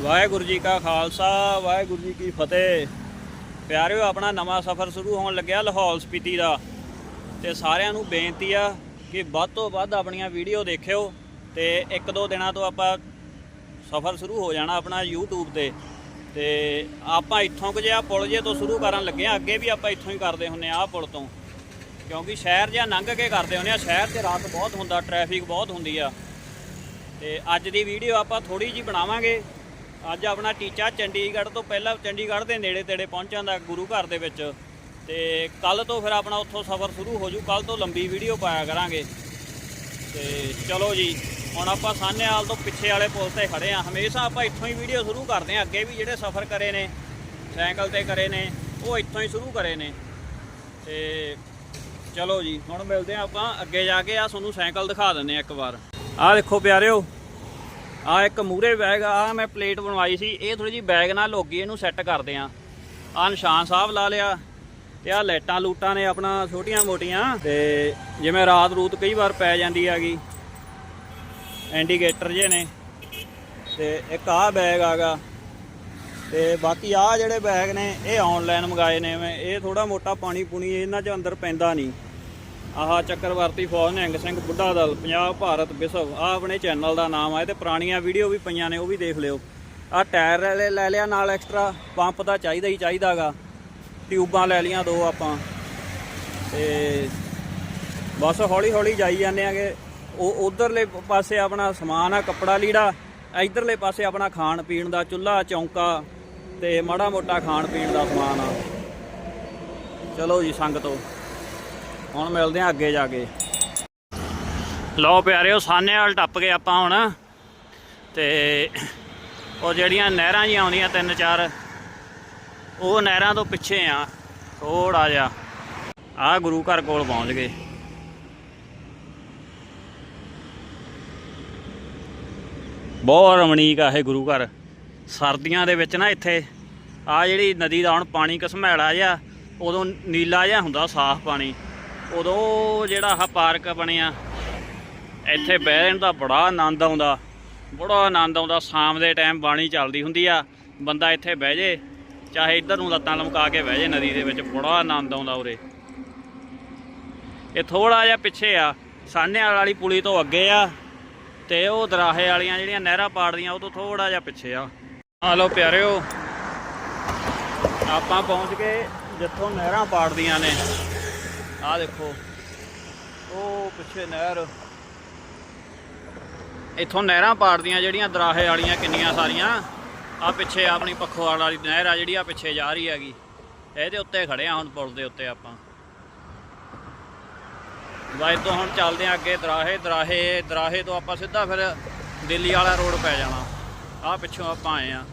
ਵਾਹਿਗੁਰੂ ਜੀ ਕਾ ਖਾਲਸਾ, ਵਾਹਿਗੁਰੂ ਜੀ ਕੀ ਫਤਿਹ। ਪਿਆਰਿਓ, ਆਪਣਾ ਨਵਾਂ ਸਫ਼ਰ ਸ਼ੁਰੂ ਹੋਣ ਲੱਗਿਆ ਲਾਹੌਰ ਸਪੀਤੀ ਦਾ। ਤੇ ਸਾਰਿਆਂ ਨੂੰ ਬੇਨਤੀ ਆ ਕਿ ਵੱਧ ਤੋਂ ਵੱਧ ਆਪਣੀਆਂ ਵੀਡੀਓ ਦੇਖਿਓ ਤੇ ਇੱਕ ਦੋ ਦਿਨਾਂ ਤੋਂ ਆਪਾਂ ਸਫ਼ਰ ਸ਼ੁਰੂ ਹੋ ਜਾਣਾ ਆਪਣਾ YouTube ਤੇ। ਤੇ ਆਪਾਂ ਇੱਥੋਂ ਕੁ ਜਿਹਾ ਪੁਲ ਜੇ ਤੋਂ ਸ਼ੁਰੂ ਕਰਨ ਲੱਗੇ ਆ, ਅੱਗੇ ਵੀ ਆਪਾਂ ਇੱਥੋਂ ਹੀ ਕਰਦੇ ਹੁੰਨੇ ਆ ਆਹ ਪੁਲ ਤੋਂ। ਕਿਉਂਕਿ ਸ਼ਹਿਰ ਜਿਹਾ ਲੰਘ ਕੇ ਕਰਦੇ ਹੁੰਨੇ ਆ, ਸ਼ਹਿਰ ਤੇ ਰਾਤ ਬਹੁਤ ਹੁੰਦਾ ਟ੍ਰੈਫਿਕ ਬਹੁਤ ਹੁੰਦੀ ਆ। ਤੇ ਅੱਜ ਦੀ ਵੀਡੀਓ ਆਪਾਂ ਥੋੜੀ ਜੀ ਬਣਾਵਾਂਗੇ। ਅੱਜ ਆਪਣਾ ਟੀਚਾ ਚੰਡੀਗੜ੍ਹ ਤੋਂ ਪਹਿਲਾਂ ਚੰਡੀਗੜ੍ਹ ਦੇ ਨੇੜੇ ਤੇੜੇ ਪਹੁੰਚਣ ਦਾ ਗੁਰੂ ਘਰ ਦੇ ਵਿੱਚ। ਤੇ ਕੱਲ ਤੋਂ ਫਿਰ ਆਪਣਾ ਉੱਥੋਂ ਸਫ਼ਰ ਸ਼ੁਰੂ ਹੋ ਜੂ ਕੱਲ ਤੋਂ ਲੰਬੀ ਵੀਡੀਓ ਪਾਇਆ ਕਰਾਂਗੇ। ਤੇ ਚਲੋ ਜੀ, ਹੁਣ ਆਪਾਂ ਸਾਹਨੇਵਾਲ ਤੋਂ ਪਿੱਛੇ ਵਾਲੇ ਪੁਲ ਤੇ ਖੜੇ ਆ। ਹਮੇਸ਼ਾ ਆਪਾਂ ਇੱਥੋਂ ਹੀ ਵੀਡੀਓ ਸ਼ੁਰੂ ਕਰਦੇ ਆ। ਅੱਗੇ ਵੀ ਜਿਹੜੇ ਸਫ਼ਰ ਕਰੇ ਨੇ, ਸਾਈਕਲ ਤੇ ਕਰੇ ਨੇ, ਉਹ ਇੱਥੋਂ ਹੀ ਸ਼ੁਰੂ ਕਰੇ ਨੇ। ਤੇ ਚਲੋ ਜੀ, ਹੁਣ ਮਿਲਦੇ ਆ ਆਪਾਂ। ਅੱਗੇ ਜਾ ਕੇ ਆ ਤੁਹਾਨੂੰ ਸਾਈਕਲ ਦਿਖਾ ਦਿੰਦੇ ਆ ਇੱਕ ਵਾਰ। ਆਹ ਦੇਖੋ ਪਿਆਰਿਓ ਆ ਇੱਕ ਮੂਰੇ ਬੈਗ, ਆ ਮੈਂ ਪਲੇਟ ਬਣਵਾਈ ਸੀ। ਇਹ ਥੋੜੀ ਜੀ ਬੈਗ ਨਾਲ ਲੋਗੀ ਇਹਨੂੰ ਸੈੱਟ ਕਰਦੇ ਆ। ਆ ਨਿਸ਼ਾਨ ਸਾਹਿਬ ਲਾ ਲਿਆ ਤੇ ਆ ਲਾਈਟਾਂ ਲੂਟਾਂ ਨੇ ਆਪਣਾ ਛੋਟੀਆਂ ਮੋਟੀਆਂ। ਤੇ ਜਿਵੇਂ ਰਾਤ ਰੂਤ ਕਈ ਵਾਰ ਪੈ ਜਾਂਦੀ ਹੈਗੀ ਇੰਡੀਕੇਟਰ ਜੇ ਨੇ। ਤੇ ਇੱਕ ਆ ਬੈਗ ਆਗਾ ਤੇ ਬਾਕੀ ਆ ਜਿਹੜੇ ਬੈਗ ਨੇ, ਇਹ ਆਨਲਾਈਨ ਮੰਗਾਏ ਨੇ ਮੈਂ। ਇਹ ਥੋੜਾ ਮੋਟਾ ਪਾਣੀ ਪੁਣੀ ਇਹਨਾਂ 'ਚ ਅੰਦਰ ਪੈਂਦਾ ਨਹੀਂ। ਆਹ ਚੱਕਰਵਰਤੀ ਫੌਜ ਨਿਹੰਗ ਸਿੰਘ ਬੁੱਢਾ ਦਲ, ਪੰਜਾਬ, ਭਾਰਤ ਵਿਸ਼ਵ ਆ ਆਪਣੇ ਚੈਨਲ ਦਾ ਨਾਮ ਆ ਇਹ ਤੇ ਪੁਰਾਣੀਆਂ ਵੀਡੀਓ ਵੀ ਪਈਆਂ ਨੇ, ਉਹ ਵੀ ਦੇਖ ਲਿਓ। ਆ ਟਾਇਰ ਲੈ ਲੈ ਲਿਆ ਨਾਲ ਐਕਸਟਰਾ, ਪੰਪ ਦਾ ਚਾਹੀਦਾ ਹੀ ਚਾਹੀਦਾਗਾ। ਟਿਊਬਾਂ ਲੈ ਲੀਆਂ ਦੋ ਆਪਾਂ। ਤੇ ਬਸ ਹੌਲੀ ਹੌਲੀ ਜਾਈ ਜਾਂਦੇ ਆਗੇ। ਉਹ ਉਧਰਲੇ ਪਾਸੇ ਆਪਣਾ ਸਮਾਨ ਆ, ਕੱਪੜਾ ਲੀੜਾ, ਇਧਰਲੇ ਪਾਸੇ ਆਪਣਾ ਖਾਣ ਪੀਣ ਦਾ ਚੁੱਲ੍ਹਾ, ਚੌਂਕਾ ਤੇ ਮਾੜਾ ਮੋਟਾ ਖਾਣ ਪੀਣ ਦਾ ਸਮਾਨ ਆ। ਚਲੋ ਜੀ, ਸੰਗਤੋ ਹੁਣ ਮਿਲਦੇ ਆ ਅੱਗੇ ਜਾ ਕੇ। ਲਓ ਪਿਆਰਿਓ ਸਾਨੇ ਵਾਲ ਟੱਪ ਗਏ ਆਪਾਂ ਹੁਣ। ਤੇ ਉਹ ਜਿਹੜੀਆਂ ਨਹਿਰਾਂ ਜੀ ਆਉਂਦੀਆਂ ਤਿੰਨ ਚਾਰ, ਉਹ ਨਹਿਰਾਂ ਤੋਂ ਪਿੱਛੇ ਆ ਥੋੜਾ ਜਿਹਾ। ਆ ਗੁਰੂ ਘਰ ਕੋਲ ਪਹੁੰਚ ਗਏ। ਬਹੁਤ ਰਮਣੀਕ ਆ ਇਹ ਗੁਰੂ ਘਰ। ਸਰਦੀਆਂ ਦੇ ਵਿੱਚ ਨਾ ਇੱਥੇ ਆ ਜਿਹੜੀ ਨਦੀ ਦਾ ਹੁਣ ਪਾਣੀ ਘਸਮੈਲਾ ਜਿਹਾ, ਉਦੋਂ ਨੀਲਾ ਜਿਹਾ ਹੁੰਦਾ ਸਾਫ਼ ਪਾਣੀ। ਉਦੋਂ ਜਿਹੜਾ ਆਹ ਪਾਰਕ ਬਣਿਆ ਇੱਥੇ ਬਹਿਣ ਦਾ ਬੜਾ ਆਨੰਦ ਆਉਂਦਾ। ਬੜਾ ਆਨੰਦ ਆਉਂਦਾ, ਸ਼ਾਮ ਦੇ ਟਾਈਮ ਬਾਣੀ ਚੱਲਦੀ ਹੁੰਦੀ ਆ, ਬੰਦਾ ਇੱਥੇ ਬਹਿ ਜੇ, ਚਾਹੇ ਇੱਧਰ ਨੂੰ ਲੱਤਾਂ ਲਮਕਾ ਕੇ ਬਹਿ ਜੇ ਨਦੀ ਦੇ ਵਿੱਚ, ਬੜਾ ਆਨੰਦ ਆਉਂਦਾ ਉਰੇ। ਇਹ ਥੋੜਾ ਜਿਹਾ ਪਿੱਛੇ ਆ ਸਾਹਨੇਵਾਲ ਵਾਲੀ ਪੁਲੀ ਤੋਂ ਅੱਗੇ ਆ, ਤੇ ਉਹ ਦਰਾਹੇ ਵਾਲੀਆਂ ਜਿਹੜੀਆਂ ਨਹਿਰਾਂ ਪਾੜਦੀਆਂ ਉਹ ਤੋਂ ਥੋੜਾ ਜਿਹਾ ਪਿੱਛੇ ਆ। ਆ ਲਓ ਪਿਆਰਿਓ, ਆਪਾਂ ਪਹੁੰਚ ਗਏ ਜਿੱਥੋਂ ਨਹਿਰਾਂ ਪਾੜਦੀਆਂ ਨੇ। ਆਹ ਦੇਖੋ। ਉਹ ਪਿੱਛੇ ਨਹਿਰ। ਇੱਥੋਂ ਨਹਿਰਾਂ ਪਾੜਦੀਆਂ ਜਿਹੜੀਆਂ ਦਰਾਹੇ ਵਾਲੀਆਂ ਕਿੰਨੀਆਂ ਸਾਰੀਆਂ ਆ ਪਿੱਛੇ ਆਪਣੀ ਪੱਖੋਵਾਲ ਵਾਲੀ ਨਹਿਰ ਆ ਜਿਹੜੀ ਆ ਪਿੱਛੇ ਜਾ ਰਹੀ ਹੈਗੀ। ਇਹਦੇ ਉੱਤੇ ਖੜੇ ਆ ਹੁਣ ਪੁਲ ਦੇ ਉੱਤੇ ਆਪਾਂ। ਵਾਈ ਤੋਂ ਹੁਣ ਚੱਲਦੇ ਆ ਅੱਗੇ ਦਰਾਹੇ। ਦਰਾਹੇ ਦਰਾਹੇ ਤੋਂ ਆਪਾਂ ਸਿੱਧਾ ਫਿਰ ਦਿੱਲੀ ਵਾਲਾ ਰੋਡ ਪੈ ਜਾਣਾ। ਆ ਪਿੱਛੋਂ ਆਪਾਂ ਆਏ ਆ।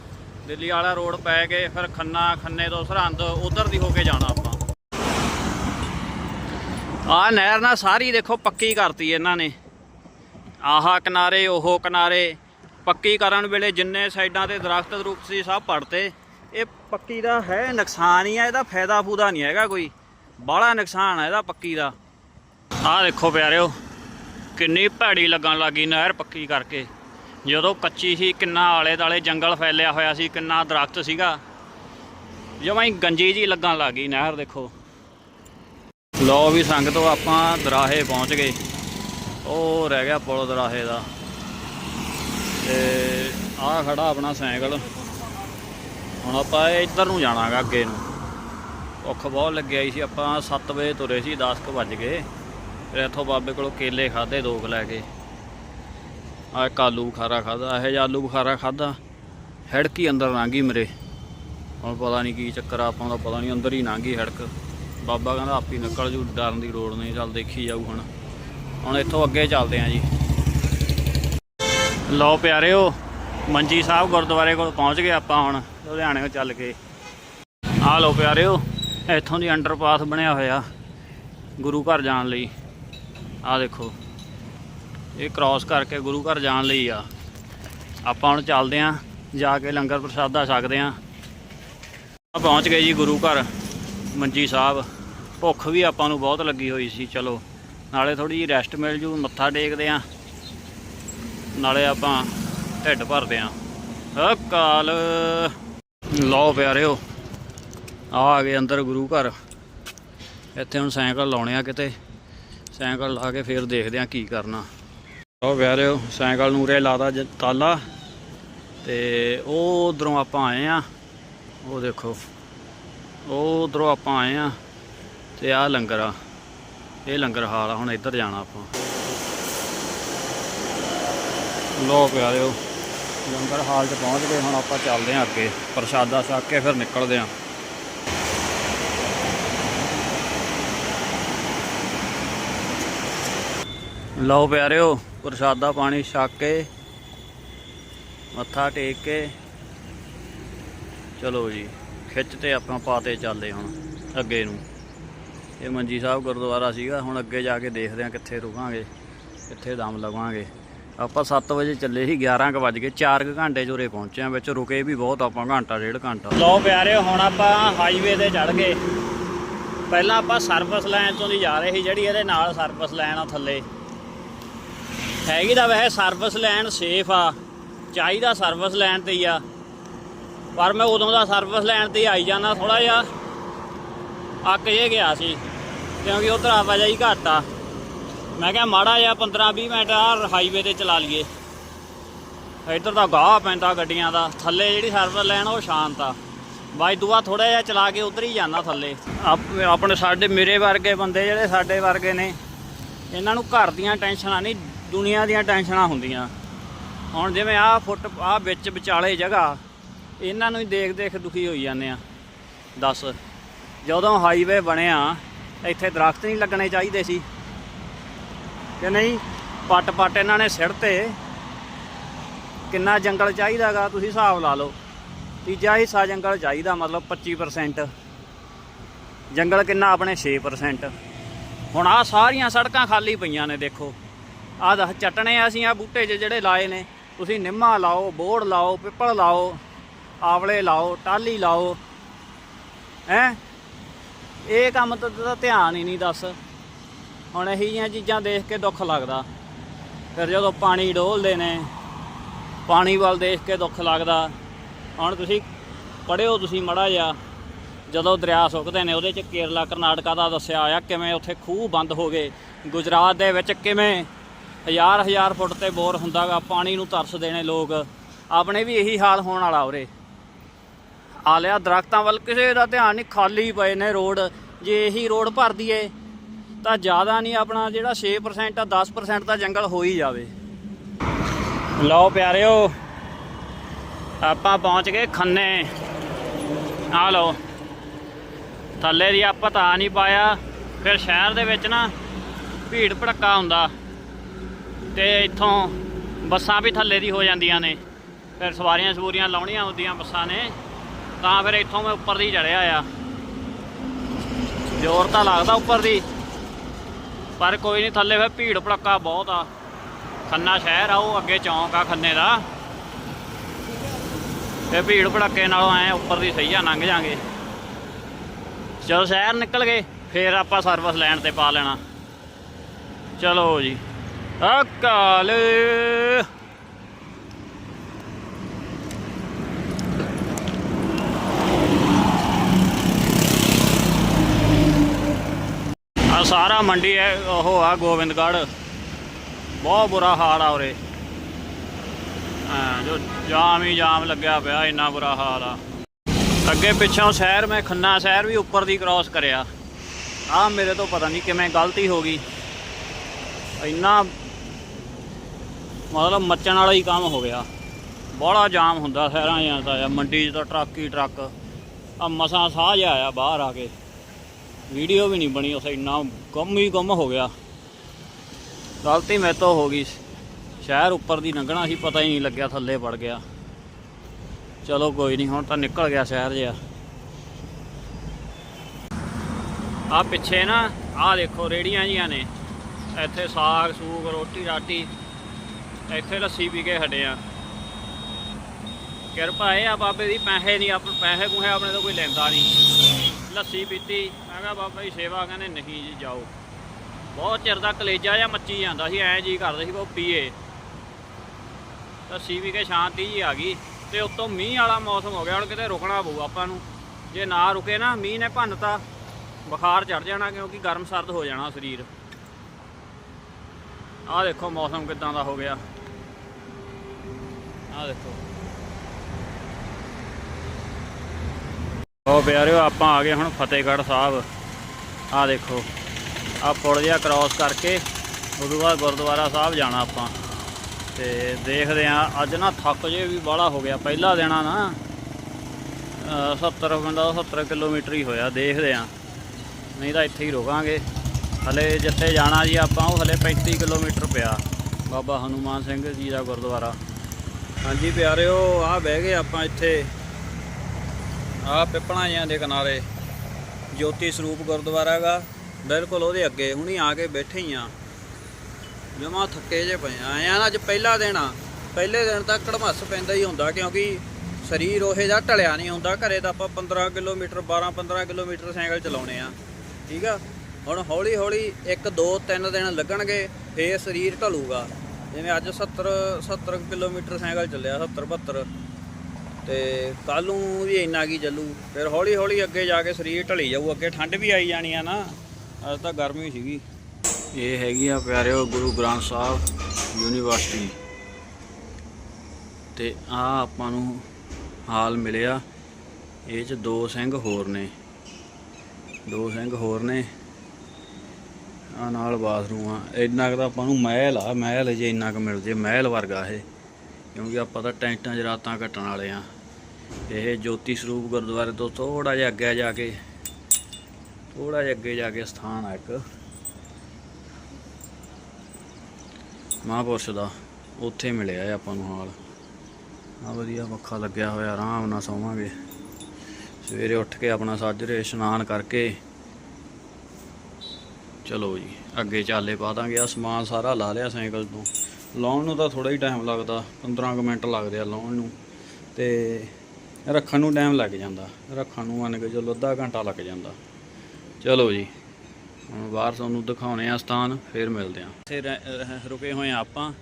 ਦਿੱਲੀ ਵਾਲਾ ਰੋਡ ਪੈ ਕੇ ਫਿਰ ਖੰਨਾ, ਖੰਨੇ ਤੋਂ ਸਰਹੰਦ ਉਧਰ ਦੀ ਹੋ ਕੇ ਜਾਣਾ ਆਪਾਂ। ਆ ਨਹਿਰ ਨਾ ਸਾਰੀ ਦੇਖੋ ਪੱਕੀ ਕਰਤੀ ਇਹਨਾਂ ਨੇ। ਆਹਾ ਕਿਨਾਰੇ, ਉਹ ਕਿਨਾਰੇ, ਪੱਕੀ ਕਰਨ ਵੇਲੇ ਜਿੰਨੇ ਸਾਈਡਾਂ ਤੇ ਦਰਖਤ ਦਰੁਖਤ ਸੀ, ਸਭ ਪੜਤੇ ਇਹ ਪੱਕੀ ਦਾ ਹੈ ਨੁਕਸਾਨ ਹੀ ਆ, ਇਹਦਾ ਫਾਇਦਾ ਫੂਦਾ ਨਹੀਂ ਹੈਗਾ ਕੋਈ। ਬਾਹਲਾ ਨੁਕਸਾਨ ਆ ਇਹਦਾ ਪੱਕੀ ਦਾ। ਆਹ ਦੇਖੋ ਪਿਆਰਿਓ, ਕਿੰਨੀ ਭੈੜੀ ਲੱਗਣ ਲੱਗੀ ਨਹਿਰ ਪੱਕੀ ਕਰਕੇ। ਜਦੋਂ ਕੱਚੀ ਸੀ, ਕਿੰਨਾ ਆਲੇ ਦਾਲੇ ਜੰਗਲ ਫੈਲਿਆ ਹੋਇਆ ਸੀ, ਕਿੰਨਾ ਦਰਖਤ ਸੀਗਾ। ਜਮਾਂ ਹੀ ਗੰਜੀ ਜੀ ਲੱਗਣ ਲੱਗੀ ਨਹਿਰ ਦੇਖੋ। ਲੋ ਵੀ ਸੰਗਤੋ ਆਪਾਂ ਦਰਾਹੇ ਪਹੁੰਚ ਗਏ। ਉਹ ਰਹਿ ਗਿਆ ਪੁਲ ਦਰਾਹੇ ਦਾ। ਤੇ ਆਹ ਖੜਾ ਆਪਣਾ ਸਾਈਕਲ। ਹੁਣ ਆਪਾਂ ਇਹ ਇੱਧਰ ਨੂੰ ਜਾਣਾਗਾ ਅੱਗੇ ਨੂੰ। ਭੁੱਖ ਬਹੁਤ ਲੱਗਿਆ ਸੀ, ਆਪਾਂ 7 ਵਜੇ ਤੁਰੇ ਸੀ 10 ਕੁ ਵੱਜ ਗਏ। ਫਿਰ ਇੱਥੋਂ ਬਾਬੇ ਕੋਲੋਂ ਕੇਲੇ ਖਾਦੇ ਦੋ ਕੁ ਲੈ ਕੇ। ਆ ਇੱਕ ਆਲੂ ਬੁਖਾਰਾ ਖਾਦਾ ਇਹ ਜਿਹਾ ਆਲੂ ਬੁਖਾਰਾ ਖਾਦਾ ਹੈੜਕੀ ਅੰਦਰ ਲੰਘੀ ਮੇਰੇ। ਹੁਣ ਪਤਾ ਨਹੀਂ ਕੀ ਚੱਕਰ ਆਪਾਂ ਦਾ ਪਤਾ ਨਹੀਂ, ਅੰਦਰ ਹੀ ਲੰਘੀ ਹੜਕ। ਬਾਬਾ ਕਹਿੰਦਾ ਆਪੀ ਨਿਕਲ ਜੂ, ਡਰਨ ਦੀ ਲੋੜ ਨਹੀਂ, ਚੱਲ ਦੇਖੀ ਜਾਊ ਹੁਣ। ਹੁਣ ਇੱਥੋਂ ਅੱਗੇ ਚੱਲਦੇ ਆਂ ਜੀ। ਲਓ ਪਿਆਰਿਓ, ਮੰਜੀ ਸਾਹਿਬ ਗੁਰਦੁਆਰੇ ਕੋਲ ਪਹੁੰਚ ਗਏ ਆਪਾਂ ਹੁਣ, ਲੁਧਿਆਣੇ ਤੋਂ ਚੱਲ ਕੇ। ਆਹ ਲਓ ਪਿਆਰਿਓ, ਇੱਥੋਂ ਦੀ ਅੰਡਰਪਾਸ ਬਣਿਆ ਹੋਇਆ, ਗੁਰੂ ਘਰ ਜਾਣ ਲਈ। ਆਹ ਦੇਖੋ, ਇਹ ਕ੍ਰਾਸ ਕਰਕੇ ਗੁਰੂ ਘਰ ਜਾਣ ਲਈ ਆ। ਆਪਾਂ ਹੁਣ ਚੱਲਦੇ ਆਂ, ਜਾ ਕੇ ਲੰਗਰ ਪ੍ਰਸ਼ਾਦਾ ਛਕਦੇ ਆਂ। ਪਹੁੰਚ ਗਏ ਜੀ ਗੁਰੂ ਘਰ, ਮੰਜੀ ਸਾਹਿਬ। ਭੁੱਖ ਵੀ ਆਪਾਂ ਨੂੰ ਬਹੁਤ ਲੱਗੀ ਹੋਈ ਸੀ, ਚਲੋ। ਨਾਲੇ ਥੋੜੀ ਜਿਹੀ ਰੈਸਟ ਮਿਲ ਜੂ, ਮੱਥਾ ਟੇਕਦੇ ਆਂ। ਨਾਲੇ ਆਪਾਂ ਢਿੱਡ ਭਰਦੇ ਆਂ। ਅਕਾਲ। ਲਓ ਪਿਆਰਿਓ, ਆ ਗਏ ਅੰਦਰ ਗੁਰੂ ਘਰ। ਇੱਥੇ ਹੁਣ ਸਾਈਕਲ ਲਾਉਣੇ ਆ ਕਿਤੇ। ਸਾਈਕਲ ਲਾ ਕੇ ਫਿਰ ਦੇਖਦੇ ਆ ਕੀ ਕਰਨਾ। ਲਓ ਪਿਆਰਿਓ, ਸਾਈਕਲ ਨੂੰ ਉਰੇ ਲਾਦਾ ਜ- ਤਾਲਾ। ਤੇ ਉਹ ਉਧਰੋਂ ਆਪਾਂ ਆਏ ਆ। ਉਹ ਦੇਖੋ, ਉਹ ਉਧਰੋਂ ਆਪਾਂ ਆਏ ਆ। ਤੇ ਆ ਲੰਗਰ ਆ। ਇਹ ਲੰਗਰ ਹਾਲ ਆ, ਹੁਣ ਇੱਧਰ ਜਾਣਾ ਆਪਾਂ। ਲੋ ਪਿਆਰਿਓ, ਲੰਗਰ ਹਾਲ 'ਚ ਪਹੁੰਚ ਗਏ, ਹੁਣ ਆਪਾਂ ਚੱਲਦੇ ਆਂ ਅੱਗੇ। ਪ੍ਰਸ਼ਾਦਾ ਛਕ ਕੇ ਫਿਰ ਨਿਕਲਦੇ ਆਂ। ਲਓ ਪਿਆਰਿਓ, ਪ੍ਰਸ਼ਾਦਾ ਪਾਣੀ ਛਕ ਕੇ, ਮੱਥਾ ਟੇਕ ਕੇ। ਚਲੋ ਜੀ, ਖਿੱਚ ਤੇ ਆਪਾਂ ਪਾਤੇ ਚੱਲਦੇ ਹੁਣ ਅੱਗੇ ਨੂੰ। ਇਹ ਮੰਜੀ ਸਾਹਿਬ ਗੁਰਦੁਆਰਾ ਸੀਗਾ। ਹੁਣ ਅੱਗੇ ਜਾ ਕੇ ਦੇਖਦੇ ਆਂ ਕਿੱਥੇ ਰੁਕਾਂਗੇ, ਕਿੱਥੇ ਦਮ ਲਵਾਂਗੇ। ਆਪਾਂ 7 ਵਜੇ ਚੱਲੇ ਸੀ 11 ਕੁ ਵੱਜ ਗਏ। 4 ਕੁ ਘੰਟੇ ਜੋਰੇ ਪਹੁੰਚੇ ਆ ਵਿੱਚ ਰੁਕੇ ਵੀ ਬਹੁਤ ਆਪਾਂ, ਘੰਟਾ, ਡੇਢ ਘੰਟਾ। ਲਓ ਪਿਆਰੇ, ਹੁਣ ਆਪਾਂ ਹਾਈਵੇ ਤੇ ਚੜ ਗਏ। ਪਹਿਲਾਂ ਆਪਾਂ ਸਰਵਿਸ ਲਾਈਨ ਤੋਂ ਦੀ ਜਾ ਰਹੇ ਸੀ, ਜਿਹੜੀ ਇਹਦੇ ਨਾਲ ਸਰਵਿਸ ਲਾਈਨ ਆ ਥੱਲੇ। ਹੈਗੀ ਤਾਂ ਵੈਸੇ ਸਰਵਿਸ ਲਾਈਨ ਸੇਫ ਆ, ਚਾਹੀਦਾ ਸਰਵਿਸ ਲਾਈਨ ਤੇ ਹੀ ਆ। ਪਰ ਮੈਂ ਉਦੋਂ ਦਾ ਸਰਵਿਸ ਲਾਈਨ ਤੇ ਹੀ ਆਈ ਜਾਂਦਾ ਥੋੜਾ ਜਿਹਾ। ਅੱਕ ਜੇ ਗਿਆ ਸੀ, ਕਿਉਂਕਿ ਉਧਰ ਆਵਾਜਾਈ ਘੱਟ ਆ। ਮੈਂ ਕਿਹਾ ਮਾੜਾ ਜਿਹਾ 15 20 ਮਿੰਟ ਆ ਹਾਈਵੇ ਤੇ ਚਲਾ ਲਈਏ। ਇੱਧਰ ਤਾਂ ਗਾਹ ਪੈਂਦਾ ਗੱਡੀਆਂ ਦਾ, ਥੱਲੇ ਜਿਹੜੀ ਸਰਵਰ ਲੈਣ ਉਹ ਸ਼ਾਂਤ ਆ। ਬਾਈ ਦੂਆ ਥੋੜਾ ਜਿਹਾ ਚਲਾ ਕੇ ਉਧਰ ਹੀ ਜਾਂਦਾ ਥੱਲੇ। ਆਪ- ਆਪਣੇ ਸਾਡੇ, ਮੇਰੇ ਵਰਗੇ ਬੰਦੇ ਜਿਹੜੇ ਸਾਡੇ ਵਰਗੇ ਨੇ, ਇਹਨਾਂ ਨੂੰ ਘਰ ਦੀਆਂ ਟੈਨਸ਼ਨਾਂ ਨਹੀਂ, ਦੁਨੀਆ ਦੀਆਂ ਟੈਨਸ਼ਨਾਂ ਹੁੰਦੀਆਂ। ਹੁਣ ਜਿਵੇਂ ਆਹ ਫੁੱਟ, ਆਹ ਵਿੱਚ ਵਿਚਾਲੇ ਜਗ੍ਹਾ, ਇਹਨਾਂ ਨੂੰ ਹੀ ਦੇਖ ਦੇਖ ਦੁਖੀ ਹੋਈ ਜਾਂਦੇ ਆ। ਦੱਸ। ਜਦੋਂ ਹਾਈਵੇ ਬਣਿਆ, ਇੱਥੇ ਦਰਖਤ ਨਹੀਂ ਲੱਗਣੇ ਚਾਹੀਦੇ ਸੀ। ਕਿ ਨਹੀਂ ਪੱਟ ਪੱਟ ਇਹਨਾਂ ਨੇ ਸਿਰ ਤੇ। ਕਿੰਨਾ ਜੰਗਲ ਚਾਹੀਦਾਗਾ, ਤੁਸੀਂ ਹਿਸਾਬ ਲਾ ਲਓ। ਤੀਜਾ ਹਿੱਸਾ ਜੰਗਲ ਚਾਹੀਦਾ, ਮਤਲਬ 25% ਜੰਗਲ ਕਿੰਨਾ? ਆਪਣੇ 6% ਹੁਣ ਆ ਸਾਰੀਆਂ ਸੜਕਾਂ ਖਾਲੀ ਪਈਆਂ ਨੇ, ਦੇਖੋ। ਆਹ ਦਸ, ਚਟਣੇ ਅਸੀਂ ਆ ਬੂਟੇ ਜਿਹੇ ਜਿਹੜੇ ਲਾਏ ਨੇ। ਤੁਸੀਂ ਨਿੰਮਾ ਲਾਓ, ਬੋੜ ਲਾਓ, ਪਿੱਪਲ ਲਾਓ, ਆਵਲੇ ਲਾਓ ਟਾਲੀ ਲਾਓ। ਹੈ? ਇਹ ਕੰਮ ਤਾਂ ਤਾਂ ਧਿਆਨ ਹੀ ਨਹੀਂ ਦੱਸ। ਹੁਣ ਇਹੀ ਜਿਹੀਆਂ ਚੀਜ਼ਾਂ ਦੇਖ ਕੇ ਦੁੱਖ ਲੱਗਦਾ। ਫਿਰ ਜਦੋਂ ਪਾਣੀ ਡੋਲਦੇ ਨੇ, ਪਾਣੀ ਵੱਲ ਦੇਖ ਕੇ ਦੁੱਖ ਲੱਗਦਾ। ਹੁਣ ਤੁਸੀਂ ਪੜਿਓ ਤੁਸੀਂ ਮੜਾ ਜਿਹਾ। ਜਦੋਂ ਦਰਿਆ ਸੁੱਕਦੇ ਨੇ, ਉਹਦੇ ਚ ਕੇਰਲਾ ਕਰਨਾਟਕਾ ਦਾ ਦੱਸਿਆ ਹੋਇਆ ਕਿਵੇਂ ਉੱਥੇ ਖੂਹ ਬੰਦ ਹੋ ਗਏ। ਗੁਜਰਾਤ ਦੇ ਵਿੱਚ ਕਿਵੇਂ ਹਜ਼ਾਰ ਹਜ਼ਾਰ ਫੁੱਟ ਤੇ ਬੋਰ ਹੁੰਦਾਗਾ ਪਾਣੀ ਨੂੰ ਤਰਸਦੇ ਨੇ ਲੋਕ। ਆਪਣੇ ਵੀ ਇਹੀ ਹਾਲ ਹੋਣ ਵਾਲਾ ਉਰੇ। ਆ ਲਿਆ ਦਰਖਤਾਂ ਵੱਲ ਕਿਸੇ ਦਾ ਧਿਆਨ ਨਹੀਂ, ਖਾਲੀ ਪਏ ਨੇ ਰੋਡ। ਜੇ ਇਹੀ ਰੋਡ ਭਰ ਦਈਏ, ਤਾਂ ਜ਼ਿਆਦਾ ਨਹੀਂ ਆਪਣਾ ਜਿਹੜਾ 6% ਆ 10% ਤਾਂ ਜੰਗਲ ਹੋ ਹੀ ਜਾਵੇ। ਲਓ ਪਿਆਰਿਓ, ਆਪਾਂ ਪਹੁੰਚ ਗਏ ਖੰਨੇ। ਆ ਲਓ। ਥੱਲੇ ਦੀ ਆਪਾਂ ਤਾਂ ਨਹੀਂ ਪਾਇਆ, ਫਿਰ ਸ਼ਹਿਰ ਦੇ ਵਿੱਚ ਨਾ ਭੀੜ ਭੜੱਕਾ ਹੁੰਦਾ। ਤੇ ਇੱਥੋਂ ਬੱਸਾਂ ਵੀ ਥੱਲੇ ਦੀ ਹੋ ਜਾਂਦੀਆਂ ਨੇ। ਫਿਰ ਸਵਾਰੀਆਂ ਸਵੂਰੀਆਂ ਲਾਉਣੀਆਂ ਹੁੰਦੀਆਂ ਬੱਸਾਂ ਨੇ। ਤਾਂ ਫਿਰ ਇੱਥੋਂ ਮੈਂ ਉੱਪਰ ਦੀ ਚੜਿਆ ਆ। ਜ਼ੋਰ ਤਾਂ ਲੱਗਦਾ ਉੱਪਰ ਦੀ, ਪਰ ਕੋਈ ਨਹੀਂ, ਥੱਲੇ ਫਿਰ ਭੀੜ ਭੜੱਕਾ ਬਹੁਤ ਆ। ਖੰਨਾ ਸ਼ਹਿਰ ਆ ਉਹ, ਅੱਗੇ ਚੌਂਕ ਆ ਖੰਨੇ ਦਾ। ਤੇ ਭੀੜ ਭੜੱਕੇ ਨਾਲੋਂ ਐ ਉੱਪਰ ਦੀ ਸਹੀ ਆ, ਲੰਘ ਜਾਾਂਗੇ। ਜਦੋਂ ਸ਼ਹਿਰ ਨਿਕਲ ਗਏ, ਫੇਰ ਆਪਾਂ ਸਰਵਿਸ ਲੈਣ ਤੇ ਪਾ ਲੈਣਾ। ਚਲੋ ਜੀ। ਅਕਾਲ ਆ ਸਾਰਾ ਮੰਡੀ ਹੈ, ਉਹ ਆ ਗੋਬਿੰਦਗੜ੍ਹ। ਬਹੁਤ ਬੁਰਾ ਹਾਲ ਆ ਉਰੇ। ਜੋ ਜਾਮ ਹੀ ਜਾਮ ਲੱਗਿਆ ਪਿਆ, ਇੰਨਾ ਬੁਰਾ ਹਾਲ ਆ। ਅੱਗੇ ਪਿੱਛੋਂ ਸ਼ਹਿਰ, ਮੈਂ ਖੰਨਾ ਸ਼ਹਿਰ ਵੀ ਉੱਪਰ ਦੀ ਕ੍ਰਾਸ ਕਰਿਆ। ਆ ਮੇਰੇ ਤੋਂ ਪਤਾ ਨਹੀਂ ਕਿਵੇਂ ਗਲਤੀ ਹੋ ਗਈ। ਇੰਨਾ ਮਤਲਬ ਮੱਚਣ ਵਾਲਾ ਹੀ ਕੰਮ ਹੋ ਗਿਆ। ਬੜਾ ਜਾਮ ਹੁੰਦਾ ਸ਼ਹਿਰਾਂ ਜਾਂ ਤਾਂ ਮੰਡੀ 'ਚ ਤਾਂ ਟਰੱਕ ਹੀ ਟਰੱਕ। ਆ ਮਸਾਂ ਸਾਹ ਜਿਹਾ ਆਇਆ ਬਾਹਰ ਆ ਕੇ। ਵੀਡੀਓ ਵੀ ਨਹੀਂ ਬਣੀ ਉਸ ਇੰਨਾ ਗੁੰਮ ਹੀ ਗੁੰਮ ਹੋ ਗਿਆ। ਗਲਤੀ ਮੇਰੇ ਤੋਂ ਹੋ ਗਈ। ਸ਼ਹਿਰ ਉੱਪਰ ਦੀ ਲੰਘਣਾ ਸੀ, ਪਤਾ ਹੀ ਨਹੀਂ ਲੱਗਿਆ, ਥੱਲੇ ਪੜ ਗਿਆ। ਚਲੋ ਕੋਈ ਨਹੀਂ, ਹੁਣ ਤਾਂ ਨਿਕਲ ਗਿਆ ਸ਼ਹਿਰ ਜਿਆ ਆ ਪਿੱਛੇ ਨਾ ਆ ਦੇਖੋ, ਰੇੜੀਆਂ ਜੀਆਂ ਨੇ। ਇੱਥੇ ਸਾਗ, ਸੂਗ, ਰੋਟੀ, ਰਾਟੀ, ਇੱਥੇ ਲੱਸੀ ਪੀ ਕੇ ਹਟੇ ਆ। ਕਿਰਪਾ ਇਹ ਆ ਬਾਬੇ ਦੀ, ਪੈਸੇ ਨਹੀਂ ਆਪ ਪੈਸੇ ਕੂਹੇ ਆਪਣੇ ਤੋਂ ਕੋਈ ਲੈਂਦਾ ਨਹੀਂ। ਲੱਸੀ ਪੀਤੀ। ਮੈਂ ਕਿਹਾ ਬਾਬਾ ਜੀ ਸੇਵਾ ਕਹਿੰਦੇ ਨਹੀਂ ਜੀ ਜਾਓ। ਬਹੁਤ ਚਿਰ ਦਾ ਕਲੇਜਾ ਜਾਂ ਮੱਚੀ ਜਾਂਦਾ ਸੀ, ਐ ਜੀ ਕਰਦੇ ਸੀ ਉਹ ਪੀਏ ਲੱਸੀ ਪੀ ਕੇ ਸ਼ਾਂਤੀ ਜੀ ਆ ਗਈ ਤੇ ਉੱਤੋਂ ਮੀਂਹ ਵਾਲਾ ਮੌਸਮ ਹੋ ਗਿਆ, ਹੁਣ ਕਿਤੇ ਰੁਕਣਾ ਪਊ ਆਪਾਂ ਨੂੰ। ਜੇ ਨਾ ਰੁਕੇ ਨਾ, ਮੀਂਹ ਨੇ ਭੰਨਤਾ ਬੁਖਾਰ ਚੜ ਜਾਣਾ ਕਿਉਂਕਿ ਗਰਮ ਸਰਦ ਹੋ ਜਾਣਾ ਸਰੀਰ। ਆਹ ਦੇਖੋ ਮੌਸਮ ਕਿਦਾਂ ਦਾ ਹੋ ਗਿਆ। ਆਹ ਦੇਖੋ। ਉਹ ਪਿਆਰਿਓ, ਆਪਾਂ ਆ ਗਏ ਹੁਣ ਫਤਿਹਗੜ੍ਹ ਸਾਹਿਬ। ਆਹ ਦੇਖੋ, ਆਹ ਪੁਲ ਜਿਹਾ ਕ੍ਰਾਸ ਕਰਕੇ ਉਦੋਂ ਬਾਅਦ ਗੁਰਦੁਆਰਾ ਸਾਹਿਬ ਜਾਣਾ ਆਪਾਂ। ਤੇ ਦੇਖਦੇ ਆ ਅੱਜ ਨਾ ਥੱਕ ਜੇ ਵੀ ਬਾਹਲਾ ਹੋ ਗਿਆ। ਪਹਿਲਾ ਦੇਣਾ ਨਾ, ਅਹ 70 ਬੰਦਾ 70 ਕਿਲੋਮੀਟਰ ਹੀ ਹੋਇਆ, ਦੇਖਦੇ ਆ ਨਹੀਂ ਤਾਂ ਇੱਥੇ ਹੀ ਰੁਕਾਂਗੇ। ਹਲੇ ਜਿੱਥੇ ਜਾਣਾ ਜੀ ਆਪਾਂ, ਉਹ ਹਲੇ 35 ਕਿਲੋਮੀਟਰ ਪਿਆ। ਬਾਬਾ ਹਨੂਮਾਨ ਸਿੰਘ ਜੀ ਦਾ ਗੁਰਦੁਆਰਾ। ਹਾਂਜੀ ਪਿਆਰਿਓ ਆ ਬਹਿ ਗਏ ਆਪਾਂ ਇੱਥੇ। ਆ ਪਿੱਪਣਾ ਜਿਆਂ ਦੇ ਕਿਨਾਰੇ ਜੋਤੀ ਸਰੂਪ ਗੁਰਦੁਆਰਾ ਹੈਗਾ ਬਿਲਕੁਲ ਉਹਦੇ ਅੱਗੇ, ਹੁਣੀ ਆ ਕੇ ਬੈਠੇ ਹੀ ਆ। ਜਮਾ ਥੱਕੇ ਜੇ ਪਏ ਆਏ ਆ ਨਾ, ਅੱਜ ਪਹਿਲਾ ਦਿਨ ਆ। ਪਹਿਲੇ ਦਿਨ ਤਾਂ ਕੜਮੱਸ ਪੈਂਦਾ ਹੀ ਹੁੰਦਾ, ਕਿਉਂਕਿ ਸਰੀਰ ਉਹੇ ਜਿਹਾ ਢਲਿਆ ਨਹੀਂ ਹੁੰਦਾ। ਘਰੇ ਤਾਂ ਆਪਾਂ 15 ਕਿਲੋਮੀਟਰ 12 15 ਕਿਲੋਮੀਟਰ ਸਾਈਕਲ ਚਲਾਉਣੇ ਆ। ਠੀਕ ਆ? ਹੁਣ ਹੌਲੀ ਹੌਲੀ 1 2 3 ਦਿਨ ਲੱਗਣਗੇ, ਫੇਰ ਸਰੀਰ ਢਲੂਗਾ। ਜਿਵੇਂ ਅੱਜ 70 70 ਕਿਲੋਮੀਟਰ ਸਾਈਕਲ ਚੱਲਿਆ 70 72 ਤੇ ਕੱਲ ਨੂੰ ਵੀ ਇੰਨਾ ਕੀ ਚੱਲੂ। ਫਿਰ ਹੌਲੀ ਹੌਲੀ ਅੱਗੇ ਜਾ ਕੇ ਸਰੀਰ ਢਲੀ ਜਾਊ, ਅੱਗੇ ਠੰਡ ਵੀ ਆਈ ਜਾਣੀ ਆ ਨਾ, ਅੱਜ ਤਾਂ ਗਰਮੀ ਸੀਗੀ। ਇਹ ਹੈਗੀ ਆ ਪਿਆਰਿਓ ਗੁਰੂ ਗ੍ਰੰਥ ਸਾਹਿਬ ਯੂਨੀਵਰਸਿਟੀ। ਤੇ ਆ ਆਪਾਂ ਨੂੰ ਹਾਲ ਮਿਲਿਆ। ਇਹ ਚ ਦੋ ਸਿੰਘ ਹੋਰ ਨੇ। ਦੋ ਸਿੰਘ ਹੋਰ ਨੇ। ਆ ਨਾਲ ਬਾਥਰੂਮ ਆ। ਇੰਨਾ ਕੁ ਤਾਂ ਆਪਾਂ ਨੂੰ ਮਹਿਲ ਆ। ਮਹਿਲ ਜੇ ਇੰਨਾ ਕੁ ਮਿਲ ਜੇ, ਮਹਿਲ ਵਰਗਾ ਇਹ। ਕਿਉਂਕਿ ਆਪਾਂ ਤਾਂ ਟੈਂਟਾਂ 'ਚ ਰਾਤਾਂ ਕੱਟਣ ਵਾਲੇ ਆ। ਇਹ ਜੋਤੀ ਸਰੂਪ ਗੁਰਦੁਆਰੇ ਤੋਂ ਥੋੜਾ ਜਿਹਾ ਅੱਗੇ ਜਾ ਕੇ ਥੋੜਾ ਜਿਹਾ ਅੱਗੇ ਜਾ ਕੇ ਸਥਾਨ ਆ ਇੱਕ। ਮਹਾਂਪੁਰਸ਼ ਦਾ, ਉੱਥੇ ਮਿਲਿਆ ਹੈ ਆਪਾਂ ਨੂੰ ਹਾਲ। ਆ ਵਧੀਆ ਪੱਖਾ ਲੱਗਿਆ ਹੋਇਆ, ਆਰਾਮ ਨਾਲ ਸੌਵਾਂਗੇ। ਸਵੇਰੇ ਉੱਠ ਕੇ ਆਪਣਾ ਸਾਜਰੇ ਇਸ਼ਨਾਨ ਕਰਕੇ, ਚਲੋ ਜੀ, ਅੱਗੇ ਚਾਲੇ ਪਾ ਦਾਂਗੇ। ਆ ਸਮਾਨ ਸਾਰਾ ਲਾ ਲਿਆ ਸਾਈਕਲ ਤੋਂ। ਲਾਉਣ ਨੂੰ ਤਾਂ ਥੋੜਾ ਹੀ ਟਾਈਮ ਲੱਗਦਾ 15 ਕੁ ਮਿੰਟ ਲੱਗਦੇ ਆ ਲਾਉਣ ਨੂੰ। ਤੇ ਰੱਖਣ ਨੂੰ ਟਾਈਮ ਲੱਗ ਜਾਂਦਾ। ਰੱਖਣ ਨੂੰ ਮੰਨ ਕੇ ਚਲੋ ਅੱਧਾ ਘੰਟਾ ਲੱਗ ਜਾਂਦਾ। ਚਲੋ ਜੀ, ਹੁਣ ਬਾਹਰ ਤੁਹਾਨੂੰ ਦਿਖਾਉਣੇ ਆ ਸਥਾਨ, ਫਿਰ ਮਿਲਦੇ ਆ। ਇੱਥੇ ਰਹਿ- ਅਹ, ਰੁਕੇ ਹੋਏ ਆ ਆਪਾਂ।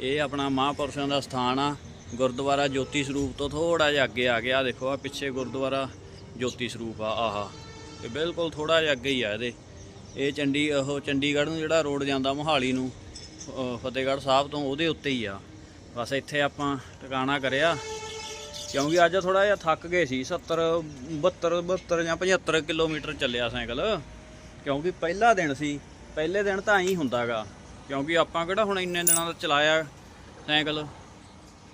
ਇਹ ਆਪਣਾ ਮਹਾਂਪੁਰਸ਼ਾਂ ਦਾ ਸਥਾਨ ਆ। ਗੁਰਦੁਆਰਾ ਜੋਤੀ ਸਰੂਪ ਤੋਂ ਥੋੜਾ ਜਿਹਾ ਅੱਗੇ ਆ ਗਿਆ। ਦੇਖੋ ਆ ਪਿੱਛੇ ਗੁਰਦੁਆਰਾ ਜੋਤੀ ਸਰੂਪ ਆ, ਆਹਾ। ਤੇ ਬਿਲਕੁਲ ਥੋੜਾ ਜਿਹਾ ਅੱਗੇ ਹੀ ਆ ਇਹਦੇ। ਇਹ ਚੰਡੀ, ਉਹ ਚੰਡੀਗੜ੍ਹ ਨੂੰ ਜਿਹੜਾ ਰੋਡ ਜਾਂਦਾ ਮੋਹਾਲੀ ਨੂੰ ਫਤਿਹਗੜ੍ਹ ਸਾਹਿਬ ਤੋਂ ਉਹਦੇ ਉੱਤੇ ਹੀ ਆ। ਬਸ ਇੱਥੇ ਆਪਾਂ ਟਿਕਾਣਾ ਕਰਿਆ। ਕਿਉਂਕਿ ਅੱਜ ਥੋੜਾ ਜਿਹਾ ਥੱਕ ਗਏ ਸੀ 70 72 72 ਜਾਂ 75 ਕਿਲੋਮੀਟਰ ਚੱਲਿਆ ਸਾਈਕਲ। ਕਿਉਂਕਿ ਪਹਿਲਾ ਦਿਨ ਸੀ, ਪਹਿਲੇ ਦਿਨ ਤਾਂ ਐਂ ਹੁੰਦਾਗਾ। ਕਿਉਂਕਿ ਆਪਾਂ ਕਿਹੜਾ ਹੁਣ ਇੰਨੇ ਦਿਨਾਂ ਦਾ ਚਲਾਇਆ ਸਾਈਕਲ?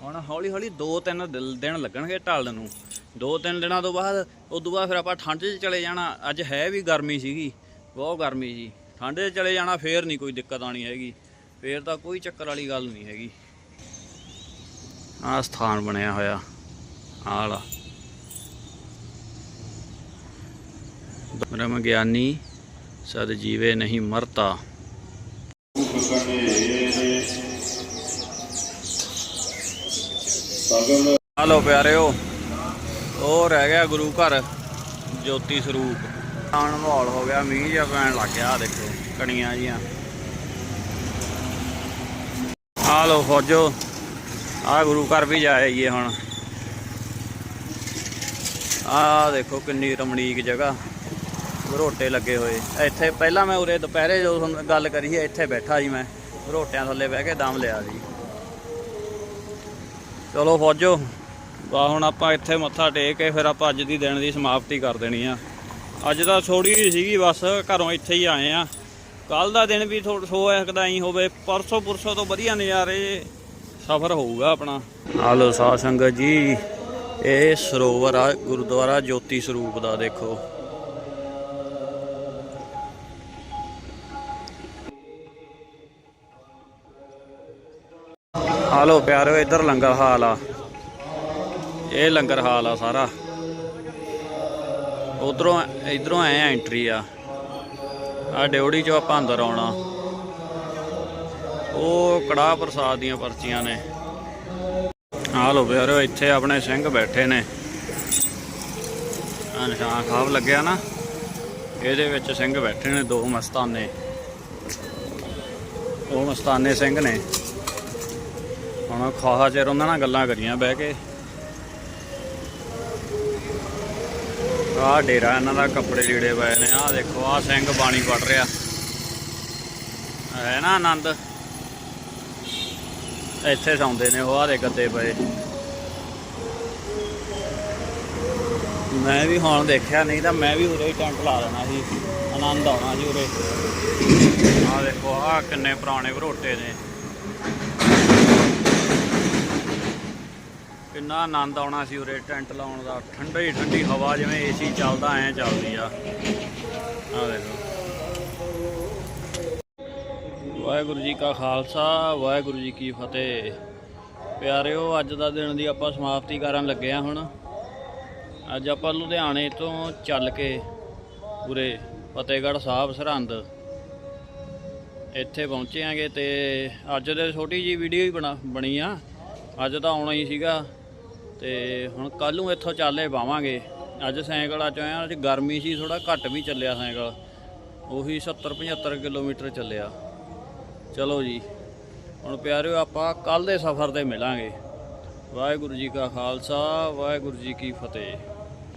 ਹੁਣ ਹੌਲੀ ਹੌਲੀ 2-3 ਦਿਨ ਲੱਗਣਗੇ ਢਲਣ ਨੂੰ। 2-3 ਦਿਨਾਂ ਤੋਂ ਬਾਅਦ, ਉਦੋਂ ਬਾਅਦ ਫਿਰ ਆਪਾਂ ਠੰਡ 'ਚ ਚਲੇ ਜਾਣਾ। ਅੱਜ ਹੈ ਵੀ ਗਰਮੀ ਸੀਗੀ, ਬਹੁਤ ਗਰਮੀ ਸੀ। ਠੰਡ 'ਚ ਚਲੇ ਜਾਣਾ ਫੇਰ ਨਹੀਂ ਕੋਈ ਦਿੱਕਤ ਆਣੀ ਹੈਗੀ। ਫੇਰ ਤਾਂ ਕੋਈ ਚੱਕਰ ਵਾਲੀ ਗੱਲ ਨਹੀਂ ਹੈਗੀ। ਆਹ ਸਥਾਨ ਬਣਿਆ ਹੋਇਆ। ਆਲਾ ਬ੍ਰਹਮ ਗਿਆਨੀ, ਸਦ ਜੀਵੇ ਨਹੀਂ ਮਰਤਾ। ਹਲੋ ਪਿਆਰਿਓ, ਉਹ ਰਹਿ ਗਿਆ ਗੁਰੂ ਘਰ, ਜੋਤੀ ਸਰੂਪ। ਆਣ ਮਾਹੌਲ ਹੋ ਗਿਆ, ਮੀਂਹ ਜਿਹਾ ਪੈਣ ਲੱਗ ਗਿਆ ਦੇਖੋ, ਕਣੀਆਂ ਜੀਆਂ। ਆ ਲੋ ਫੌਜੋ ਆ ਗੁਰੂ ਘਰ ਵੀ ਜਾਈਏ ਹੁਣ। ਆਹ ਦੇਖੋ ਕਿੰਨੀ ਰਮਣੀਕ ਜਗ੍ਹਾ। ਰੋਟੇ ਲੱਗੇ ਹੋਏ। ਇੱਥੇ ਪਹਿਲਾਂ ਮੈਂ ਉਰੇ ਦੁਪਹਿਰੇ ਜਦੋਂ ਤੁਹਾਨੂੰ ਗੱਲ ਕਰੀ ਸੀ, ਇੱਥੇ ਬੈਠਾ ਸੀ ਮੈਂ। ਰੋਟਿਆਂ ਥੱਲੇ ਬਹਿ ਕੇ ਦਮ ਲਿਆ ਸੀ। ਚਲੋ ਫੌਜੋ, ਬਾ ਹੁਣ ਆਪਾਂ ਇੱਥੇ ਮੱਥਾ ਟੇਕ ਕੇ ਫਿਰ ਆਪਾਂ ਅੱਜ ਦੀ ਦਿਨ ਦੀ ਸਮਾਪਤੀ ਕਰ ਦੇਣੀ ਆ। ਅੱਜ ਤਾਂ ਥੋੜੀ ਜਿਹੀ ਸੀਗੀ, ਬਸ ਘਰੋਂ ਇੱਥੇ ਹੀ ਆਏ ਆ। ਕੱਲ ਦਾ ਦਿਨ ਵੀ ਥੋੜਾ ਸੋ ਸਕਦਾ ਹੀ ਹੋਵੇ ਪਰਸੋਂ ਪੁਰਸੋਂ ਤੋਂ ਵਧੀਆ ਨਜ਼ਾਰੇ ਸਫ਼ਰ ਹੋਊਗਾ ਆਪਣਾ। ਹਾਲੋ ਸਾਧ ਸੰਗਤ ਜੀ। ਇਹ ਸਰੋਵਰ ਆ, ਗੁਰਦੁਆਰਾ ਜੋਤੀ ਸਰੂਪ ਦਾ, ਦੇਖੋ। ਹਾਲੋ ਪਿਆਰਿਓ ਇੱਧਰ ਲੰਗਰ ਹਾਲ ਆ। ਇਹ ਲੰਗਰ ਹਾਲ ਆ ਸਾਰਾ। ਉਧਰੋਂ, ਇਧਰੋਂ ਐ ਐਂਟਰੀ ਆ। ਆ ਡਿਉੜੀ ਚੋਂ ਆਪਾਂ ਅੰਦਰ ਆਉਣਾ। ਉਹ ਕੜਾਹ ਪ੍ਰਸਾਦ ਦੀਆਂ ਪਰਚੀਆਂ ਨੇ। ਆ ਲੋ ਪਿਆਰੋ ਇੱਥੇ ਆਪਣੇ ਸਿੰਘ ਬੈਠੇ ਨੇ। ਆ ਨਿਸ਼ਾਨ ਖਾਬ ਲੱਗਿਆ ਨਾ, ਇਹਦੇ ਵਿੱਚ ਸਿੰਘ ਬੈਠੇ ਨੇ, ਦੋ ਮਸਤਾਨੇ। ਉਹ ਮਸਤਾਨੇ ਸਿੰਘ ਨੇ। ਹੁਣ ਖਾਹਾ ਚਿਰ ਉਹਨਾਂ ਨਾਲ ਗੱਲਾਂ ਕਰੀਆਂ ਬਹਿ ਕੇ। ਆ ਡੇਰਾ ਇਹਨਾਂ ਦਾ, ਕੱਪੜੇ ਲੀੜੇ ਪਏ ਨੇ। ਆ ਦੇਖੋ ਆ ਸਿੰਘ ਬਾਣੀ ਪੜ ਰਿਹਾ। ਹੈ ਨਾ ਆਨੰਦ? ਇੱਥੇ ਸੌਂਦੇ ਨੇ ਉਹ ਆਹ ਦੇ ਗੱਦੇ ਪਏ। ਮੈਂ ਵੀ ਹੁਣ ਦੇਖਿਆ ਨਹੀਂ ਤਾਂ ਮੈਂ ਵੀ ਉਰੇ ਹੀ ਟੈਂਟ ਲਾ ਲੈਣਾ ਸੀ। ਆਨੰਦ ਆਉਣਾ ਸੀ ਉਰੇ। ਆਹ ਦੇਖੋ, ਆਹ ਕਿੰਨੇ ਪੁਰਾਣੇ ਭਰੋਟੇ ਨੇ। ਕਿੰਨਾ ਆਨੰਦ ਆਉਣਾ ਸੀ ਉਰੇ ਟੈਂਟ ਲਾਉਣ ਦਾ। ਠੰਡੀ ਠੰਡੀ ਹਵਾ ਜਿਵੇਂ ਏਸੀ ਚੱਲਦਾ, ਐ ਚੱਲਦੀ ਆ। ਆਹ ਦੇਖੋ। ਵਾਹਿਗੁਰੂ ਜੀ ਕਾ ਖਾਲਸਾ, ਵਾਹਿਗੁਰੂ ਜੀ ਕੀ ਫਤਿਹ। ਪਿਆਰਿਓ, ਅੱਜ ਦਾ ਦਿਨ ਦੀ ਆਪਾਂ ਸਮਾਪਤੀ ਕਰਨ ਲੱਗੇ ਆ ਹੁਣ। ਅੱਜ ਆਪਾਂ ਲੁਧਿਆਣੇ ਤੋਂ ਚੱਲ ਕੇ ਪੂਰੇ ਫਤਿਹਗੜ੍ਹ ਸਾਹਿਬ ਸਰਹੰਦ ਇੱਥੇ ਪਹੁੰਚੇ ਆਂਗੇ ਤੇ ਅੱਜ ਦੇ ਛੋਟੀ ਜੀ ਵੀਡੀਓ ਹੀ ਬਣਾ, ਬਣੀ ਆ। ਅੱਜ ਤਾਂ ਆਉਣਾ ਹੀ ਸੀਗਾ ਤੇ ਹੁਣ ਕੱਲ ਨੂੰ ਇੱਥੋਂ ਚੱਲੇ ਪਾਵਾਂਗੇ। ਅੱਜ ਸਾਈਕਲ ਆ ਆਇਆ, ਅੱਜ ਗਰਮੀ ਸੀ ਥੋੜਾ ਘੱਟ ਵੀ ਚੱਲਿਆ ਸਾਈਕਲ। ਉਹੀ 70 75 ਕਿਲੋਮੀਟਰ ਚੱਲਿਆ। ਚਲੋ ਜੀ। ਹੁਣ ਪਿਆਰਿਓ, ਆਪਾਂ ਕੱਲ ਦੇ ਸਫ਼ਰ ਤੇ ਮਿਲਾਂਗੇ। ਵਾਹਿਗੁਰੂ ਜੀ ਕਾ ਖਾਲਸਾ, ਵਾਹਿਗੁਰੂ ਜੀ ਕੀ ਫਤਿਹ।